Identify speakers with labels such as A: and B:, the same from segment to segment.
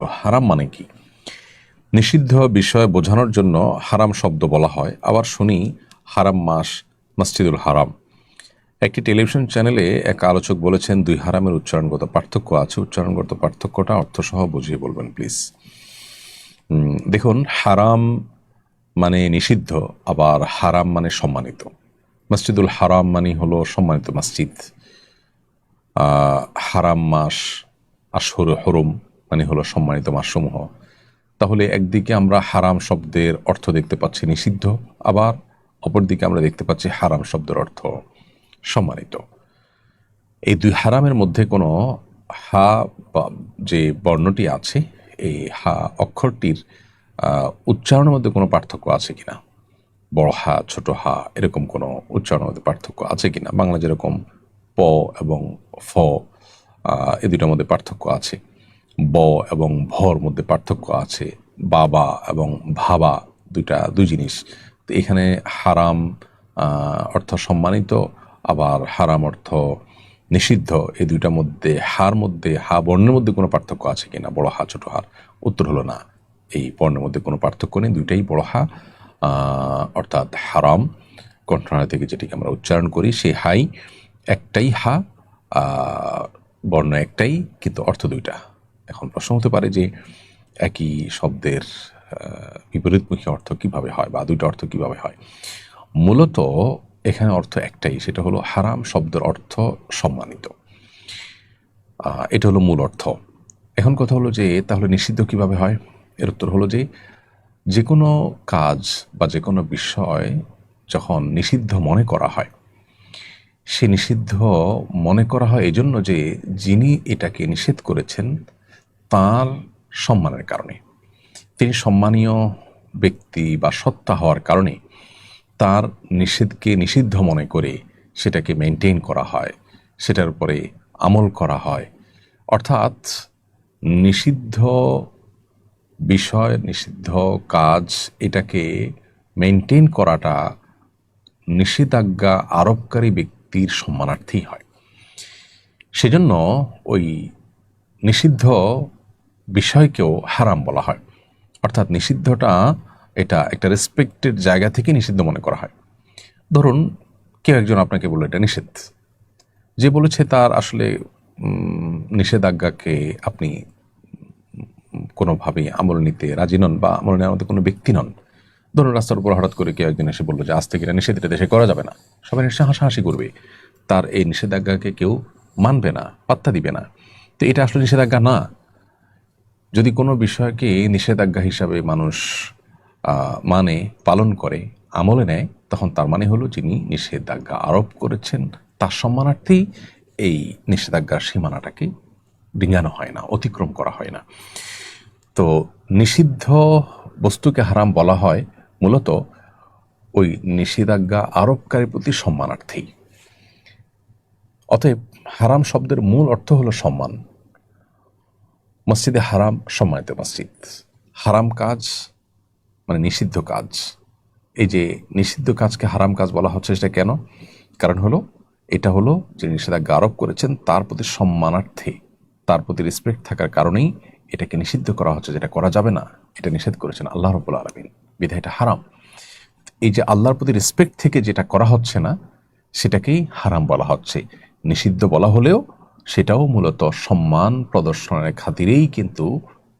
A: হারাম মানে কি? নিষিদ্ধ বিষয় বোঝানোর জন্য হারাম শব্দ বলা হয়। আবার শুনি, হারাম মাস, মসজিদুল হারাম। একটি টেলিভিশন চ্যানেলে এক আলোচক বলেছেন, দুই হারামের উচ্চারণগত পার্থক্য আছে। উচ্চারণগত পার্থক্যটা অর্থসহ বুঝিয়ে বলবেন, প্লিজ। দেখুন, হারাম মানে নিষিদ্ধ, আবার হারাম মানে সম্মানিত। মসজিদুল হারাম মানে হলো সম্মানিত মসজিদ। হারাম মাস আশহর হরম মানে হলো সম্মানিত মাসসমূহ। তাহলে একদিকে আমরা হারাম শব্দের অর্থ দেখতে পাচ্ছি নিষিদ্ধ, আবার অপরদিকে আমরা দেখতে পাচ্ছি হারাম শব্দের অর্থ সম্মানিত। এই দুই হারামের মধ্যে কোনো হা যে বর্ণটি আছে, এই হা অক্ষরটির উচ্চারণের মধ্যে কোনো পার্থক্য আছে কিনা? বড় হা, ছোট হা, এরকম কোনো উচ্চারণের মধ্যে পার্থক্য আছে কিনা? বাংলা যেরকম প এবং ফ এ দুটার মধ্যে পার্থক্য আছে। ব এবং ভর মধ্যে পার্থক্য আছে। বাবা এবং ভাবা দুইটা, দুই জিনিস। তো এখানে হারাম অর্থ সম্মানিত, আবার হারাম অর্থ নিষিদ্ধ। এই দুইটার মধ্যে হার মধ্যে, হা বর্ণের মধ্যে কোনো পার্থক্য আছে কিনা? বড় হা, ছোট হার। উত্তর হলো না। এই বর্ণের মধ্যে কোনো পার্থক্য নেই, দুইটাই বড় হা অর্থাৎ হারাম। কণ্ঠনালী থেকে যেটিকে আমরা উচ্চারণ করি, সেই হাই একটাই হা বর্ণ একটাই, কিন্তু অর্থ দুইটা। এখন প্রশ্ন হতে পারে যে একই শব্দের বিপরীতমুখী অর্থ কীভাবে হয় বা দুইটা অর্থ কীভাবে হয়? মূলত এখানে অর্থ একটাই, সেটা হলো হারাম শব্দের অর্থ সম্মানিত। এটা হলো মূল অর্থ। এখন কথা হলো যে তাহলে নিষিদ্ধ কীভাবে হয়? এর উত্তর হলো যে যে কোনো কাজ বা যে কোনো বিষয় যখন নিষিদ্ধ মনে করা হয়, সে নিষিদ্ধ মনে করা হয় এজন্য যে যিনি এটাকে নিষেধ করেছেন তার সম্মানের কারণে। তিনি সম্মানীয় ব্যক্তি বা সত্তা হওয়ার কারণে তার নিষেধকে নিষিদ্ধ মনে করে সেটাকে মেনটেন করা হয়, সেটার উপরে আমল করা হয়। অর্থাৎ নিষিদ্ধ বিষয়, নিষিদ্ধ কাজ এটাকে মেনটেন করাটা নিষেধাজ্ঞা আরোপকারী ব্যক্তির সম্মানার্থী হয়। সেজন্য ওই নিষিদ্ধ বিষয়কেও হারাম বলা হয়। অর্থাৎ নিষিদ্ধটা এটা একটা রেসপেক্টেড জায়গা থেকে নিষিদ্ধ মনে করা হয়। ধরুন, কেউ একজন আপনাকে বলল, এটা নিষেধ। যে বলেছে তার আসলে নিষেধাজ্ঞাকে আপনি কোনোভাবেই আমল নিতে রাজি নন বা আমল নেওয়ার মতো কোনো ব্যক্তি নন। ধরুন, রাস্তার উপর হঠাৎ করে কেউ একদিন এসে বলল যে, আজ থেকে এটা নিষেধ, এটা দেশে করা যাবে না। সবাই নিশ্চয় হাসাহাসি করবে। তার এই নিষেধাজ্ঞাকে কেউ মানবে না, পাত্তা দিবে না। তো এটা আসলে নিষেধাজ্ঞা না। যদি কোনো বিষয়কে নিষেধাজ্ঞা হিসাবে মানুষ মানে পালন করে, আমলে নেয়, তখন তার মানে হলো যিনি নিষেধাজ্ঞা আরোপ করেছেন, তার সম্মানার্থেই এই নিষেধাজ্ঞার সীমানাটাকে ডিঙানো হয় না, অতিক্রম করা হয় না। তো নিষিদ্ধ বস্তুকে হারাম বলা হয় মূলত ওই নিষেধাজ্ঞা আরোপকারীর প্রতি সম্মানার্থেই। অতএব হারাম শব্দের মূল অর্থ হলো সম্মান। মসজিদে হারাম সম্মানিত মসজিদ। হারাম কাজ মানে নিষিদ্ধ কাজ। এই যে নিষিদ্ধ কাজকে হারাম কাজ বলা হচ্ছে সেটা কেন? কারণ হলো, এটা হলো যে নিষেধাজ্ঞা আরোপ করেছেন তার প্রতি সম্মানার্থে, তার প্রতি রেসপেক্ট থাকার কারণেই এটাকে নিষিদ্ধ করা হচ্ছে, যেটা করা যাবে না, এটা নিষেধ করেছেন আল্লাহ রবুল আলমিন। বিধায় এটা হারাম। এই যে আল্লাহর প্রতি রেসপেক্ট থেকে যেটা করা হচ্ছে না, সেটাকেই হারাম বলা হচ্ছে। নিষিদ্ধ বলা হলেও সেটাও মূলত সম্মান প্রদর্শনের খাতিরেই কিন্তু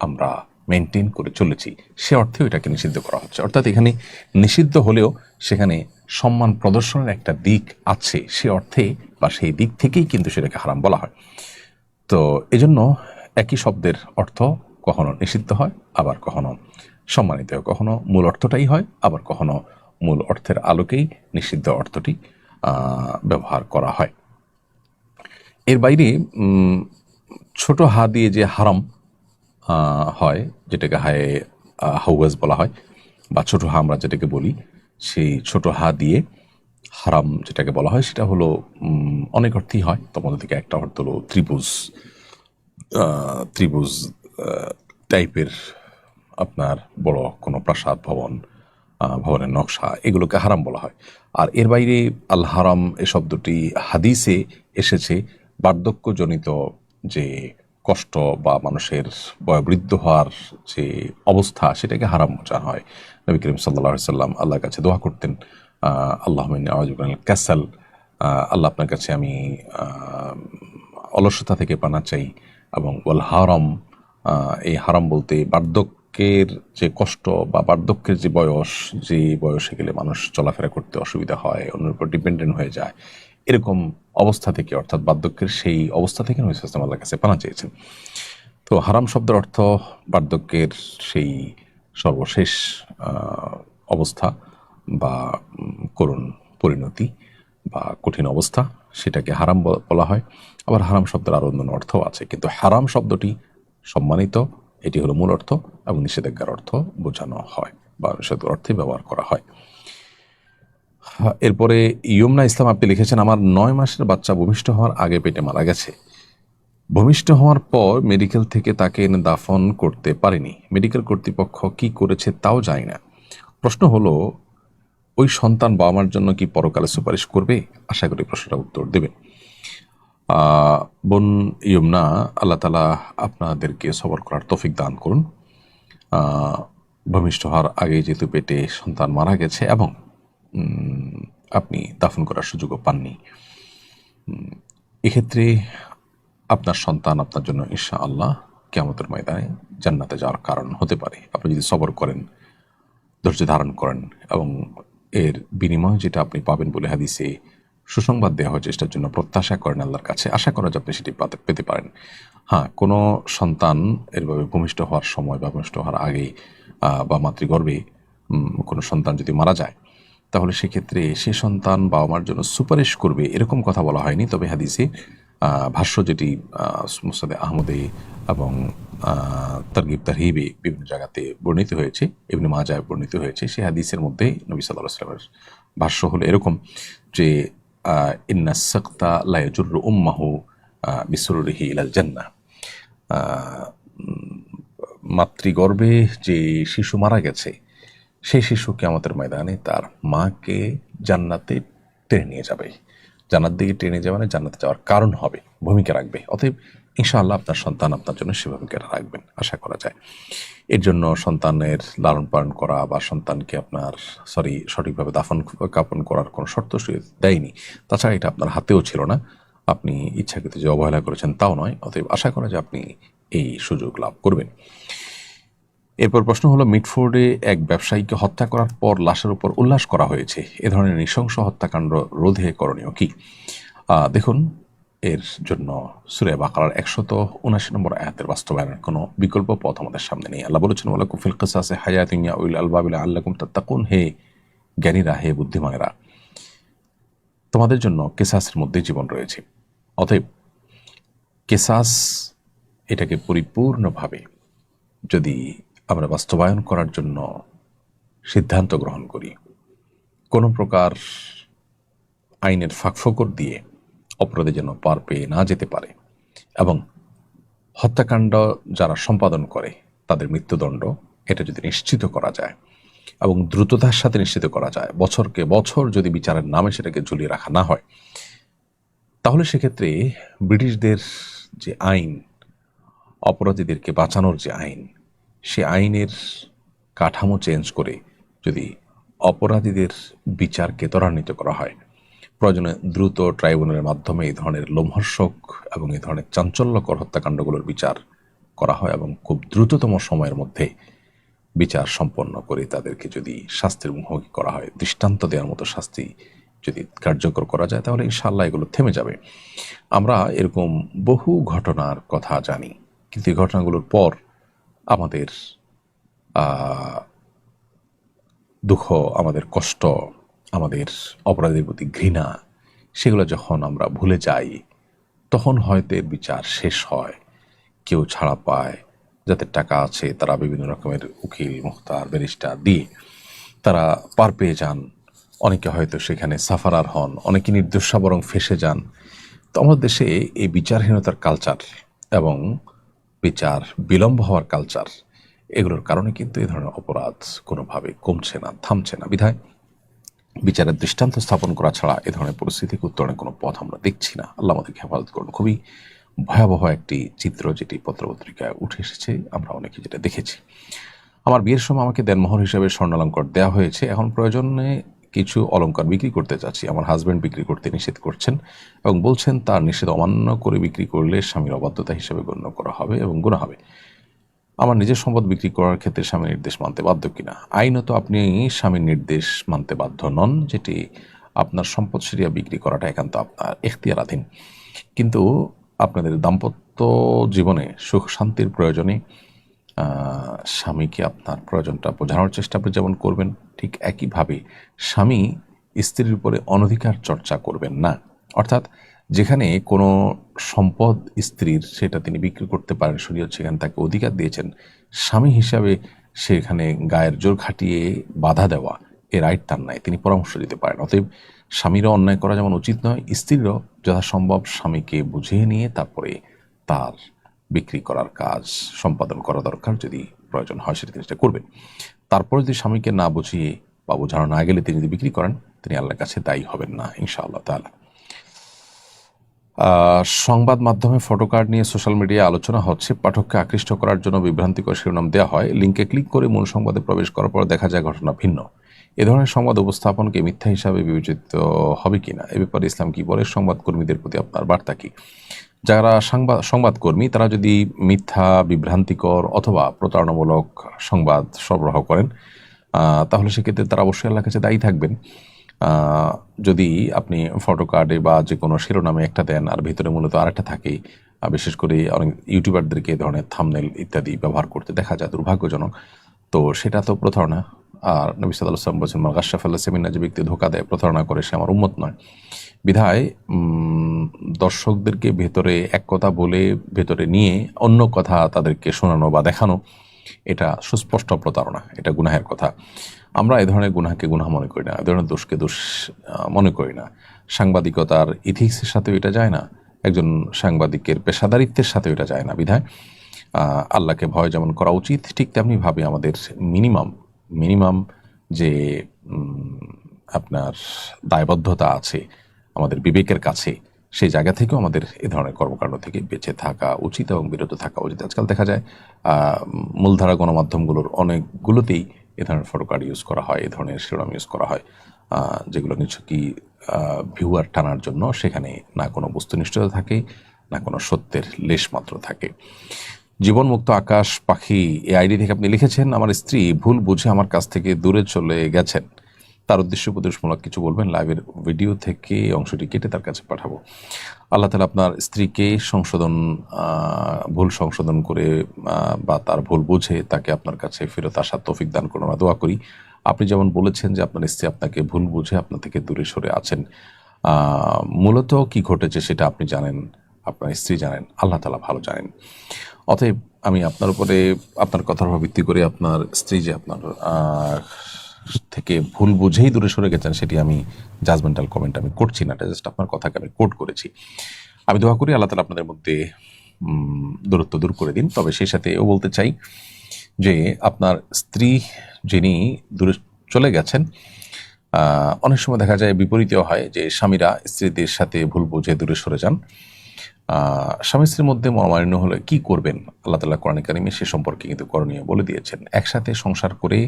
A: আমরা মেনটেন করে চলেছি। সে অর্থেও এটাকে নিষিদ্ধ করা হচ্ছে। অর্থাৎ এখানে নিষিদ্ধ হলেও সেখানে সম্মান প্রদর্শনের একটা দিক আছে। সে অর্থে বা সেই দিক থেকেই কিন্তু সেটাকে হারাম বলা হয়। তো এজন্য একই শব্দের অর্থ কখনো নিষিদ্ধ হয়, আবার কখনো সম্মানিত কখনো মূল অর্থটাই হয়, আবার কখনো মূল অর্থের আলোকেই নিষিদ্ধ অর্থটি ব্যবহার করা হয়। এর বাইরে ছোট হা দিয়ে যে হারাম হয়, যেটাকে হায় হাউয়াজ বলা হয়, বা ছোট হা আমরা যেটাকে বলি, সেই ছোট হা দিয়ে হারাম যেটাকে বলা হয়, সেটা হলো অনেক অর্থই হয়। মধ্যে থেকে একটা অর্থ হলো ত্রিভুজ ত্রিভুজ টাইপের আপনার বড় কোনো প্রাসাদ, ভবন ভবনের নকশা, এগুলোকে হারাম বলা হয়। আর এর বাইরে আল হারাম এ শব্দটি হাদিসে এসেছে বার্ধক্যজনিত যে কষ্ট বা মানুষের বয়োবৃদ্ধ হওয়ার যে অবস্থা সেটাকে হারাম মোচান হয়। নবী করিম সাল্লাহ সাল্লাম আল্লাহর কাছে দোয়া করতেন আল্লাহ ক্যাসাল আল্লাহ আপনার কাছে আমি অলসতা থেকে পানা চাই এবং ওয়াল হারাম এই হারাম বলতে বার্ধক্যের যে কষ্ট বা বার্ধক্যের যে বয়স, যে বয়সে গেলে মানুষ চলাফেরা করতে অসুবিধা হয়, অন্যের উপর ডিপেন্ডেন্ট হয়ে যায়। এরকম অবস্থা থেকে অর্থাৎ বার্ধক্যের সেই অবস্থা থেকে নবী সাল্লাম আল্লাহর কাছে পানা চেয়েছেন। তো হারাম শব্দের অর্থ বার্ধক্যের সেই সর্বশেষ অবস্থা বা করুণ পরিণতি বা কঠিন অবস্থা সেটাকে হারাম বলা হয়। আবার হারাম শব্দের আরও অন্যান্য অর্থও আছে। কিন্তু হারাম শব্দটি সম্মানিত এটি হলো মূল অর্থ এবং নিষেধাজ্ঞার অর্থ বোঝানো হয় বা নিষেধ অর্থে ব্যবহার করা হ্যাঁ, এরপরে ইয়মনা ইসলাম আপনি লিখেছেন, আমার নয় মাসের বাচ্চা ভূমিষ্ঠ হওয়ার আগে পেটে মারা গেছে। ভূমিষ্ঠ হওয়ার পর মেডিকেল থেকে তাকে এনে দাফন করতে পারেনি। মেডিকেল কর্তৃপক্ষ কি করেছে তাও জানি না। প্রশ্ন হলো, ওই সন্তান বাবা মার জন্য কি পরকালে সুপারিশ করবে? আশা করি প্রশ্নটা উত্তর দেবেন বোন ইয়মনা আল্লাহ তালা আপনাদেরকে সবর করার তফিক দান করুন। ভূমিষ্ঠ হওয়ার আগে যেহেতু পেটে সন্তান মারা গেছে এবং আপনি দাফন করার সুযোগও পাননি। এক্ষেত্রে আপনার সন্তান আপনার জন্য ঈশা আল্লাহ কেমতের ময়দানে জান্নাতে যাওয়ার কারণ হতে পারে। আপনি যদি সবর করেন, ধৈর্য ধারণ করেন এবং এর বিনিময় যেটা আপনি পাবেন বলে হাদিসে সুসংবাদ দেওয়া হয় চেষ্টার জন্য প্রত্যাশা করেন আল্লাহর কাছে। আশা করা যে আপনি সেটি পেতে পারেন। হ্যাঁ কোনো সন্তান এরভাবে ভূমিষ্ঠ হওয়ার সময় বা ভূমিষ্ঠ হওয়ার আগে বা মাতৃগর্ভে কোনো সন্তান যদি মারা যায় তাহলে সেক্ষেত্রে সে সন্তান বাবা মার জন্য সুপারিশ করবে, এরকম কথা বলা হয়নি। তবে হাদিসে ভাষ্য যেটি মুসাদে আহমদে এবং তারগিব তারহিবে বিভিন্ন জায়গাতে বর্ণিত হয়েছে এমনি মাজায় বর্ণিত হয়েছে, সে হাদিসের মধ্যে নবী সাল্লাহ সাল্লামের ভাষ্য হলো এরকম যে ইন্না সাক্তা লায়াজুর উম্মাহু বিসরুরিহি ইলাল জান্না মাতৃগর্ভে যে শিশু মারা গেছে সেই শিশুকে আমাদের ময়দানে তার মাকে জান্নাতে টেনে নিয়ে যাবে। জান্নাত দিকে টেনে যাবে মানে জান্নাতে যাওয়ার কারণ হবে, ভূমিকা রাখবে। অতএব ইনশাআল্লাহ আপনার সন্তান আপনার জন্য সে ভূমিকা রাখবেন, আশা করা যায়। এর জন্য সন্তানের লালন পালন করা বা সন্তানকে আপনার সরি সঠিকভাবে দাফন কাপন করার কোনো শর্ত দেয়নি। তাছাড়া এটা আপনার হাতেও ছিল না। আপনি ইচ্ছাকৃত যে অবহেলা করেছেন তাও নয়। অতএব আশা করা যায় আপনি এই সুযোগ লাভ করবেন। এরপর প্রশ্ন হলো, মিটফোর্ডে এক ব্যবসায়ীকে হত্যা করার পর লাশের উপর উল্লাস করা হয়েছে। এ ধরনের নৃশংস হত্যাকাণ্ড রোধে করণীয় কি? দেখুন, এর জন্য সুরে বাকারার একশত উনাশি নম্বর আয়াতের বাস্তবায়নের কোনো বিকল্প পথ আমাদের সামনে নেই। আল্লাহ বলেছেন বলে কুফিল কিসাসে হায়াতুনিয়া উইল আলবাবিল আল্লাকুম তাত্তাকুন। হে জ্ঞানীরা, হে বুদ্ধিমানেরা, তোমাদের জন্য কেসাসের মধ্যে জীবন রয়েছে। অতএব কেসাস এটাকে পরিপূর্ণভাবে যদি আমরা বাস্তবায়ন করার জন্য সিদ্ধান্ত গ্রহণ করি। কোনো প্রকার আইনের ফাঁকফোকর দিয়ে অপরাধে যেন পার পেয়ে না যেতে পারে এবং হত্যাকাণ্ড যারা সম্পাদন করে, তাদের মৃত্যুদণ্ড এটা যদি নিশ্চিত করা যায় এবং দ্রুততার সাথে নিশ্চিত করা যায়, বছরকে বছর যদি বিচারের নামে সেটাকে ঝুলিয়ে রাখা না হয়, তাহলে সেক্ষেত্রে ব্রিটিশদের যে আইন, অপরাধীদেরকে বাঁচানোর যে আইন সে আইনের কাঠামো চেঞ্জ করে যদি অপরাধীদের বিচারকে ত্বরান্বিত করা হয়। প্রয়োজনে দ্রুত ট্রাইব্যুনালের মাধ্যমে এই ধরনের লোমহর্ষক এবং এই ধরনের চাঞ্চল্যকর হত্যাকাণ্ডগুলোর বিচার করা হয় এবং খুব দ্রুততম সময়ের মধ্যে বিচার সম্পন্ন করে তাদেরকে যদি শাস্তির মুখোমুখি করা হয়, দৃষ্টান্ত দেওয়ার মতো শাস্তি যদি কার্যকর করা যায়, তাহলে ইনশাল্লাহ এগুলো থেমে যাবে। আমরা এরকম বহু ঘটনার কথা জানি, কিন্তু এই ঘটনাগুলোর পর আমাদের দুঃখ, আমাদের কষ্ট, আমাদের অপরাধের প্রতি ঘৃণা, সেগুলো যখন আমরা ভুলে যাই, তখন হয়তো এর বিচার শেষ হয়। কেউ ছাড়া পায় যাদের টাকা আছে, তারা বিভিন্ন রকমের উকিল, মুখতার, ব্যারিস্টার দিয়ে তারা পার পেয়ে যান। অনেকে হয়তো সেখানে সাফারার হন, অনেকে নির্দোষা বরং ফেসে যান। তো আমাদের দেশে এই বিচারহীনতার কালচার এবং বিচার, বিলম্ব হওয়ার কালচার এগুলোর কারণে কিন্তু এই ধরনের অপরাধ কোনোভাবে কমছে না, থামছে না। বিধায় বিচারের দৃষ্টান্ত স্থাপন করা ছাড়া এ ধরনের পরিস্থিতিকে উত্তরণের কোনো পথ আমরা দেখছি না। আল্লাহ আমাদেরকে হেফাজত করুন। খুবই ভয়াবহ একটি চিত্র যেটি পত্রপত্রিকায় উঠে এসেছে, আমরা অনেকে যেটা দেখেছি। আমার বিয়ের সময় আমাকে দেনমোহর হিসাবে স্বর্ণালঙ্কর দেওয়া হয়েছে। এখন প্রয়োজনে কিছু অলঙ্কার বিক্রি করতে চাচ্ছি। আমার হাজব্যান্ড বিক্রি করতে নিষেধ করছেন এবং বলছেন, তার নিষেধ অমান্য করে বিক্রি করলে স্বামীর অবাধ্যতা হিসেবে গণ্য করা হবে এবং গুণা হবে। আমার নিজের সম্পদ বিক্রি করার ক্ষেত্রে স্বামীর নির্দেশ মানতে বাধ্য কিনা? আইনত আপনি স্বামীর নির্দেশ মানতে বাধ্য নন, যেটি আপনার সম্পদ সিরিয়া বিক্রি করাটা একান্ত আপনার এখতিয়ারাধীন। কিন্তু আপনাদের দাম্পত্য জীবনে সুখ শান্তির প্রয়োজনে স্বামীকে আপনার প্রয়োজনটা বোঝানোর চেষ্টা যেমন করবেন, ঠিক একইভাবে স্বামী স্ত্রীর উপরে অনধিকার চর্চা করবেন না। অর্থাৎ যেখানে কোনো সম্পদ স্ত্রীর সেটা তিনি বিক্রি করতে পারেন শরীয়ত সেখানে তাকে অধিকার দিয়েছেন, স্বামী হিসাবে সেখানে গায়ের জোর খাটিয়ে বাধা দেওয়া এ রাইট তার নাই। তিনি পরামর্শ দিতে পারেন। অতএব স্বামীরও অন্যায় করা যেমন উচিত নয়, স্ত্রীরও যথাসম্ভব স্বামীকে বুঝিয়ে নিয়ে তারপরে তার বিক্রি করার কাজ সম্পাদন করা দরকার যদি প্রয়োজন হয় সেটা তিনি সেটা করবেন। তারপরে যদি স্বামীকে না বুঝিয়ে বা বোঝানো না গেলে তিনি যদি বিক্রি করেন তিনি আল্লাহর কাছে দায়ী হবেন না ইনশাআল্লাহ আহ, সংবাদ মাধ্যমে ফটো কার্ড নিয়ে সোশ্যাল মিডিয়ায় আলোচনা হচ্ছে। পাঠককে আকৃষ্ট করার জন্য বিভ্রান্তিকর শিরোনাম দেওয়া হয়। লিঙ্কে ক্লিক করে মূল সংবাদে প্রবেশ করার পর দেখা যায় ঘটনা ভিন্ন। এ ধরনের সংবাদ উপস্থাপনকে মিথ্যা হিসাবে বিবেচিত হবে কিনা? এ ব্যাপারে ইসলাম কি বলে? সংবাদ কর্মীদের প্রতি আপনার বার্তা কি? যারা সংবাদ সংবাদকর্মী, তারা যদি মিথ্যা, বিভ্রান্তিকর অথবা প্রতারণামূলক সংবাদ সরবরাহ করেন তাহলে সেক্ষেত্রে তারা অবশ্যই আল্লাহর কাছে দায়ী থাকবেন। যদি আপনি ফটো কার্ডে বা যে কোনো শিরোনামে একটা দেন, আর ভিতরে মূলত আরেকটা থাকে বিশেষ করে অনেক ইউটিউবারদেরকে এ ধরনের থামনেল ইত্যাদি ব্যবহার করতে দেখা যায়, দুর্ভাগ্যজনক। তো সেটা তো প্রতারণা। আর নবী সাল্লাহ সাল্লাম বলছেন মাগাশাফ আল্লাহ সেমিনা যে ব্যক্তি ধোকা দেয়, প্রতারণা করে, সে আমার উন্মত নয়। বিধায় দর্শকদেরকে ভেতরে এক কথা বলে ভেতরে নিয়ে অন্য কথা তাদেরকে শোনানো বা দেখানো, এটা সুস্পষ্ট প্রতারণা, এটা গুনাহের কথা। আমরা এ ধরনের গুনাহকে গুনাহ মনে করি না, এ ধরনের দোষকে দোষ মনে করি না। সাংবাদিকতার ইথিক্সের সাথে এটা যায় না, একজন সাংবাদিকের পেশাদারিত্বের সাথে এটা যায় না বিধায়। আল্লাহকে ভয় যেমন করা উচিত, ঠিক তেমনিভাবে আমাদের মিনিমাম মিনিমাম যে আপনার দায়বদ্ধতা আছে আমাদের বিবেকের কাছে। সেই জায়গা থেকেও আমাদের এ ধরনের কর্মকাণ্ড থেকে বেঁচে থাকা উচিত এবং বিরত থাকা উচিত। আজকাল দেখা যায় মূলধারা গণমাধ্যমগুলোর অনেকগুলোতেই এ ধরনের ফটো কার্ড ইউজ করা হয়, এ ধরনের শিরোনাম ইউজ করা হয়। যেগুলো যেগুলো নিছকই ভিউয়ার টানার জন্য সেখানে না কোনো বস্তুনিষ্ঠতা থাকে, না কোনো সত্যের লেশ মাত্র থাকে। জীবনমুক্ত আকাশ পাখি এই আইডি থেকে আপনি লিখেছেন, আমার স্ত্রী ভুল বুঝে আমার কাছ থেকে দূরে চলে গেছেন। তার উদ্দেশ্য উপদেশমূলক কিছু বলবেন? লাইভের ভিডিও থেকে অংশটি কেটে তার কাছে পাঠাবো। আল্লাহ তালা আপনার স্ত্রীকে সংশোধন ভুল সংশোধন করে বা তার ভুল বুঝে তাকে আপনার কাছে ফেরত আসার তৌফিক দান করুন। দোয়া করি, আপনি যেমন বলেছেন যে আপনার স্ত্রী আপনাকে ভুল বুঝে আপনার থেকে দূরে সরে আছেন মূলত কি ঘটেছে সেটা আপনি জানেন, আপনার স্ত্রী জানেন, আল্লাহ তালা ভালো জানেন। অতএব আমি আপনার উপরে আপনার কথার ভিত্তি করে আপনার স্ত্রী যে আপনার থেকে ভুল বুঝেই দূরে সরে গেছেন, সেটি আমি জাজমেন্টাল কমেন্ট আমি করছি না, এটা জাস্ট আপনার কথাকে আমি কোট করেছি। আমি দোয়া করি আল্লাহ তালা আপনাদের মধ্যে দূরত্ব দূর করে দিন। তবে সেই সাথে এও বলতে চাই যে, আপনার স্ত্রী যিনি দূরে চলে গেছেন অনেক সময় দেখা যায় বিপরীতেও হয় যে স্বামীরা স্ত্রীদের সাথে ভুল বুঝে দূরে সরে যান। স্বামী স্ত্রীর মধ্যে মনোমালিন্য হলে কি করবেন? আল্লাহ তালা কোরআন কারিমে সে সম্পর্কে কিন্তু করণীয় বলে দিয়েছেন। একসাথে সংসার করে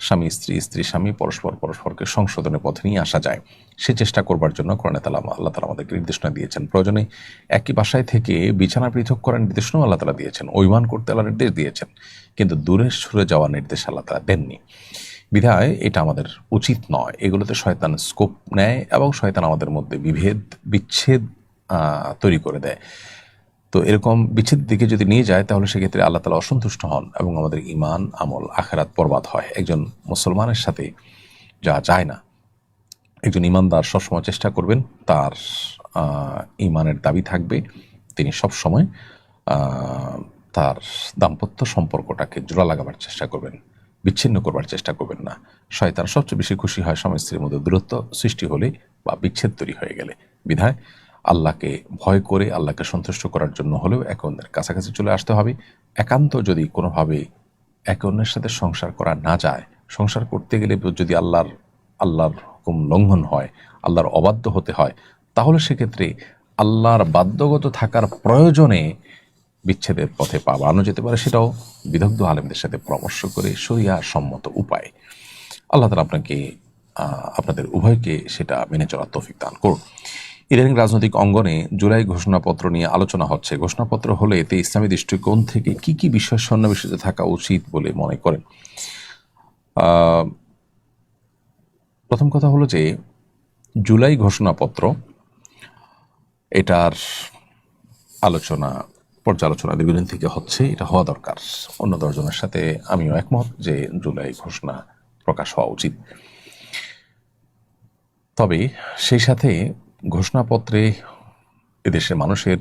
A: স্বামী, স্ত্রী স্ত্রী, স্বামী, পরস্পর, পরস্পরকে সংশোধনের পথে নিয়ে আসা যায়। সে চেষ্টা করবার জন্য কোরআনে তালা আল্লাহ তালা আমাদেরকে নির্দেশনা দিয়েছেন। প্রয়োজনে একই বাসায় থেকে বিছানা পৃথক করার নির্দেশনাও আল্লাহ তালা দিয়েছেন। অভিমান করতে আল্লাহ নির্দেশ দিয়েছেন। কিন্তু দূরে সরে যাওয়ার নির্দেশ আল্লাহ তালা দেননি। বিধায় এটা আমাদের উচিত নয়। এগুলোতে শয়তান স্কোপ নেয় এবং শয়তান আমাদের মধ্যে বিভেদ, বিচ্ছেদ তৈরি করে দেয়। তো এরকম বিচ্ছেদ দিকে যদি নিয়ে যায়, তাহলে সেক্ষেত্রে আল্লাহ তালা অসন্তুষ্ট হন এবং আমাদের ইমান আমল, আখেরাত বরবাদ হয়। একজন মুসলমানের সাথে যা যায় না, একজন ইমানদার সবসময় চেষ্টা করবেন, তার ইমানের দাবি থাকবে। তিনি সবসময় তার দাম্পত্য সম্পর্কটাকে জোড়া লাগাবার চেষ্টা করবেন, বিচ্ছিন্ন করবার চেষ্টা করবেন না। শয়তান সবচেয়ে বেশি খুশি হয় স্বামী স্ত্রীর মধ্যে দূরত্ব সৃষ্টি হলে বা বিচ্ছেদ তৈরি হয়ে গেলে। বিধায় আল্লাহকে ভয় করে, আল্লাহকে সন্তুষ্ট করার জন্য হলেও একে অন্যের কাছাকাছি চলে আসতে হবে। একান্ত যদি কোনোভাবে একে অন্যের সাথে সংসার করা না যায়, সংসার করতে গেলে যদি আল্লাহর আল্লাহর হুকুম লঙ্ঘন হয়, আল্লাহর অবাধ্য হতে হয়, তাহলে সেক্ষেত্রে আল্লাহর বাধ্যগত থাকার প্রয়োজনে বিচ্ছেদের পথে পা বাড়ানো যেতে পারে। সেটাও বিদগ্ধ আলেমদের সাথে পরামর্শ করে সরিয়া সম্মত উপায়। আল্লাহ তালা আপনাকে আপনাদের উভয়কে সেটা মেনে চলার তৌফিক দান করুন। ইদানিং রাজনৈতিক অঙ্গনে জুলাই ঘোষণাপত্র নিয়ে আলোচনা হচ্ছে। ঘোষণাপত্র হলে এতে ইসলামী দৃষ্টিকোণ থেকে কি কি বিষয় সন্নিবেশিত থাকা উচিত বলে মনে করেন। প্রথম কথা হলো যে, জুলাই ঘোষণাপত্র এটার আলোচনা, পর্যালোচনা দীর্ঘদিন থেকে হচ্ছে, এটা হওয়া দরকার। অন্য দশজনের সাথে আমিও একমত যে জুলাই ঘোষণা প্রকাশ হওয়া উচিত। তবে সেই সাথে ঘোষণাপত্রে এদেশের মানুষের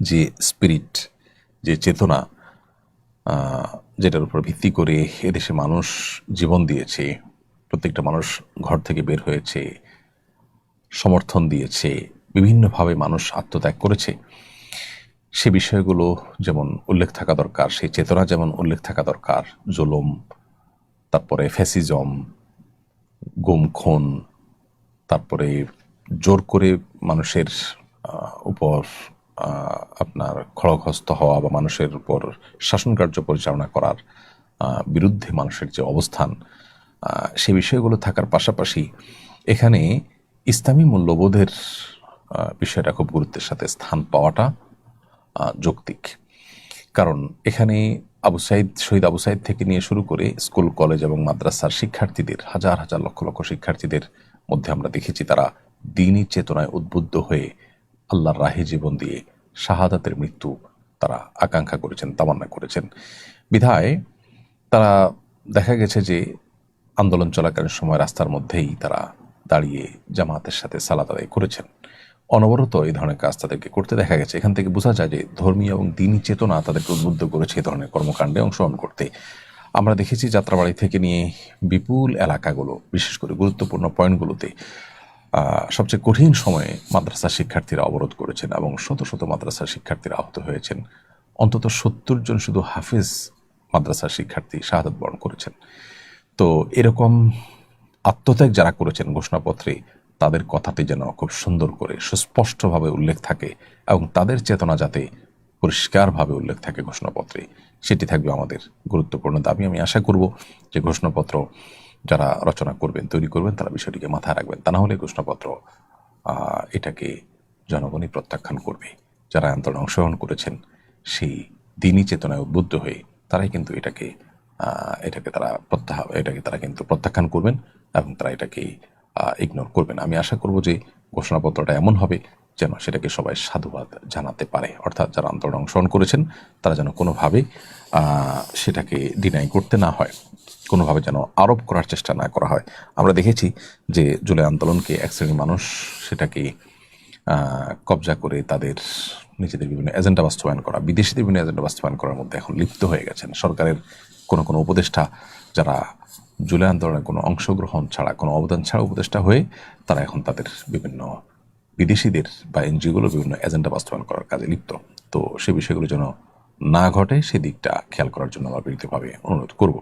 A: যে স্পিরিট, যে চেতনা যেটার উপর ভিত্তি করে এদেশে মানুষ জীবন দিয়েছে, প্রত্যেকটা মানুষ ঘর থেকে বের হয়েছে, সমর্থন দিয়েছে, বিভিন্নভাবে মানুষ আত্মত্যাগ করেছে, সে বিষয়গুলো যেমন উল্লেখ থাকা দরকার, সেই চেতনা যেমন উল্লেখ থাকা দরকার, জুলুম, তারপরে ফ্যাসিজম, গুম, খুন, তারপরে জোর করে মানুষের উপর আপনার খড়গহস্ত হওয়া বা মানুষের উপর শাসন কার্য পরিচালনা করার বিরুদ্ধে মানুষের যে অবস্থান সে বিষয়গুলো থাকার পাশাপাশি এখানে ইসলামী মূল্যবোধের বিষয়টা খুব গুরুত্বের সাথে স্থান পাওয়াটা যৌক্তিক। কারণ এখানে আবু সাইদ, শহীদ আবু সাইদ থেকে নিয়ে শুরু করে স্কুল, কলেজ এবং মাদ্রাসার শিক্ষার্থীদের, হাজার হাজার লক্ষ লক্ষ শিক্ষার্থীদের মধ্যে আমরা দেখেছি তারা দিনই চেতনায় উদ্বুদ্ধ হয়ে আল্লাহর রাহে জীবন দিয়ে শাহাদাতের মৃত্যু তারা আকাঙ্ক্ষা করেছেন, তামান্না করেছেন। বিধায় তারা দেখা গেছে যে আন্দোলন চলাকালীন সময় রাস্তার মধ্যেই তারা দাঁড়িয়ে জামাতের সাথে সালাদ আদায় করেছেন। অনবরত এই ধরনের কাজ তাদেরকে করতে দেখা গেছে। এখান থেকে বোঝা যায় যে ধর্মীয় এবং দিনী চেতনা তাদেরকে উদ্বুদ্ধ করেছে এই ধরনের কর্মকাণ্ডে অংশগ্রহণ করতে। আমরা দেখেছি যাত্রাবাড়ি থেকে নিয়ে বিপুল এলাকাগুলো, বিশেষ করে গুরুত্বপূর্ণ পয়েন্টগুলোতে সবচেয়ে কঠিন সময়ে মাদ্রাসা শিক্ষার্থীরা অবরোধ করেছেন এবং শত শত মাদ্রাসা শিক্ষার্থীরা আহত হয়েছেন। অন্তত সত্তর জন শুধু হাফিজ মাদ্রাসার শিক্ষার্থী শাহাদত বরণ করেছেন। তো এরকম আত্মত্যাগ যারা করেছেন ঘোষণাপত্রে, তাদের কথাটি যেন খুব সুন্দর করে, সুস্পষ্টভাবে উল্লেখ থাকে এবং তাদের চেতনা যাতে পরিষ্কারভাবে উল্লেখ থাকে ঘোষণাপত্রে, সেটি থাকবে আমাদের গুরুত্বপূর্ণ দাবি। আমি আশা করব যে ঘোষণাপত্র যারা রচনা করবেন, তৈরি করবেন, তারা বিষয়টিকে মাথায় রাখবেন। তা না হলে ঘোষণাপত্র এটাকে জনগণই প্রত্যাখ্যান করবে। যারা আন্দোলনে অংশগ্রহণ করেছেন, সেই দিনই চেতনায় উদ্বুদ্ধ হয়ে তারাই কিন্তু এটাকে এটাকে তারা প্রত্যাহ, এটাকে তারা কিন্তু প্রত্যাখ্যান করবেন এবং তারা এটাকে ইগনোর করবেন। আমি আশা করব যে ঘোষণাপত্রটা এমন হবে যেন সেটাকে সবাই সাধুবাদ জানাতে পারে। অর্থাৎ যারা আন্দোলনে অংশগ্রহণ করেছেন, তারা যেন কোনোভাবে সেটাকে ডিনাই করতে না হয়, কোনোভাবে যেন আরোপ করার চেষ্টা না করা হয়। আমরা দেখেছি যে জুলাই আন্দোলনকে এক শ্রেণির মানুষ সেটাকে কবজা করে তাদের নিজেদের বিভিন্ন এজেন্ডা বাস্তবায়ন করা, বিদেশিদের বিভিন্ন এজেন্ডা বাস্তবায়ন করার মধ্যে এখন লিপ্ত হয়ে গেছেন। সরকারের কোনো কোনো উপদেষ্টা যারা জুলাই আন্দোলনের কোনো অংশগ্রহণ ছাড়া, কোনো অবদান ছাড়া উপদেষ্টা হয়ে তারা এখন তাদের বিভিন্ন বিদেশিদের বা এনজিওগুলো বিভিন্ন এজেন্ডা বাস্তবায়ন করার কাজে লিপ্ত। তো সে বিষয়গুলো যেন না ঘটে সেদিকটা খেয়াল করার জন্য আমরা বিনীতভাবে অনুরোধ করব।